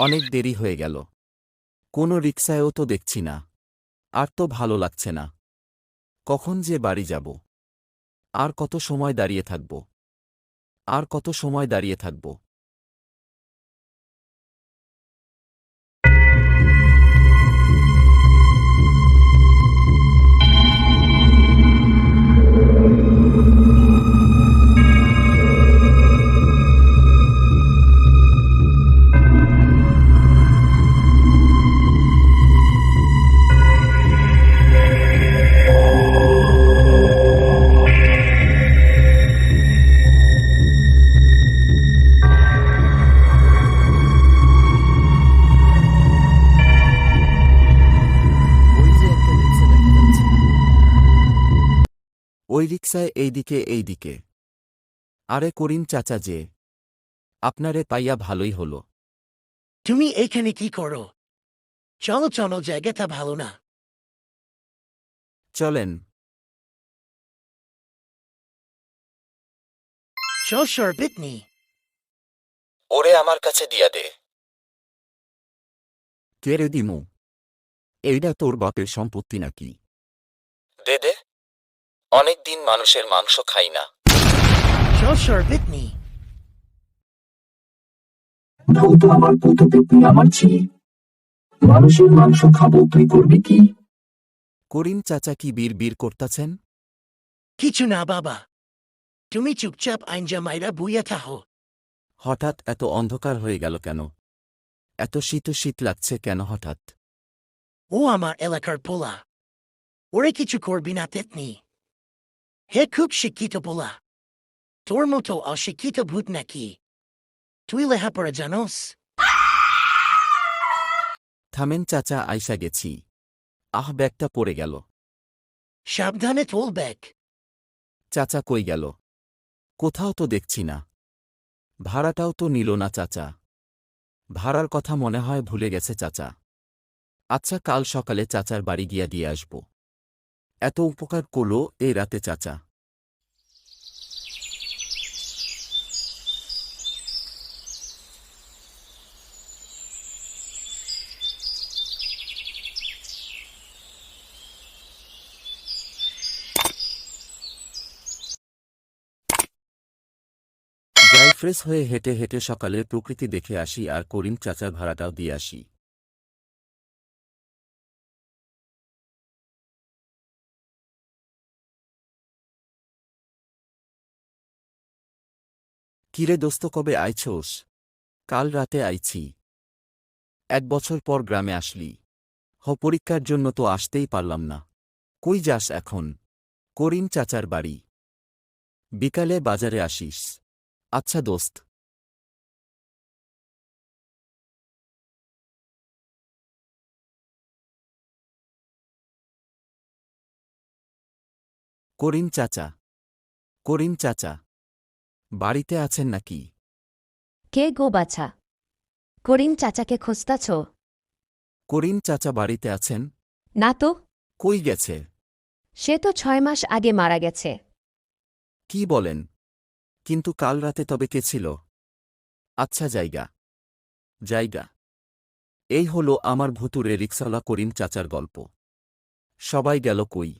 অনেক দেরি হয়ে গেল। কোনো রিক্সায়ও তো দেখছি না। আর তো ভালো লাগছে না। কখন যে বাড়ি যাব? আর কত সময় দাঁড়িয়ে থাকব? আর কত সময় দাঁড়িয়ে থাকব? ওই রিক্সায় এইদিকে এইদিকে। আরে করিম চাচা যে আপনারে পাইয়া ভালোই হল। তুমি এখানে কি করো? চলো চলো জায়গাটা ভালো না। চলেন। চল শরবত নি। ওরে আমার কাছে দিয়া দে। কেড়ে দিমু? এইটা তোর বাপের সম্পত্তি নাকি? অনেক দিন মানুষের মাংস খাই না। আমার পেতনি আমার ছি মানুষের মাংস খাব তুই করবি কি? করিম চাচা কি বীর বীর করতাছেন? কিছু না বাবা। তুমি চুপচাপ আইনজা মাইরা বুইয়া থাকো। হঠাৎ এত অন্ধকার হয়ে গেল কেন? এত শীত শীত লাগছে কেন হঠাৎ? ও আমার এলাকার পোলা। ওরে কিছু করবি না তেতনি। হে খুব শিক্ষিত পোলা তোর মতো অশিক্ষিত ভূত নাকি তুই লেহাপড়া জানোস থামেন চাচা আইসা গেছি। আহ ব্যাগটা পড়ে গেল। সাবধানে তোল ব্যাগ। চাচা কই গেল? কোথাও তো দেখছি না। ভাড়াটাও তো নিল না চাচা। ভাড়ার কথা মনে হয় ভুলে গেছে চাচা। আচ্ছা কাল সকালে চাচার বাড়ি গিয়া দিয়ে আসব। এত উপকার করল এই রাতে চাচা। ফ্রেশ হয়ে হেঁটে হেঁটে সকালে প্রকৃতি দেখে আসি আর করিম চাচার ভাড়াটাও দিয়ে আসি। কিরে দোস্ত, কবে আইছোস? কাল রাতে আইছি। এক বছর পর গ্রামে আসলি। হ, পরীক্ষার জন্য তো আসতেই পারলাম না। কই যাস এখন? করিম চাচার বাড়ি। বিকালে বাজারে আসিস। আচ্ছা দোস্ত। করিম চাচা। করিম চাচা। বাড়িতে আছেন নাকি? কে গো বাছা? করিম চাচাকে খুঁজতাছ? করিম চাচা বাড়িতে আছেন? না তো। কই গেছে? সে তো ছয় মাস আগে মারা গেছে। কি বলেন? কিন্তু কাল রাতে তবে কে ছিল? আচ্ছা জায়গা। জায়গা। এই হল আমার ভুতুরে রিক্সাওয়ালা করিম চাচার গল্প। সবাই গেল কই?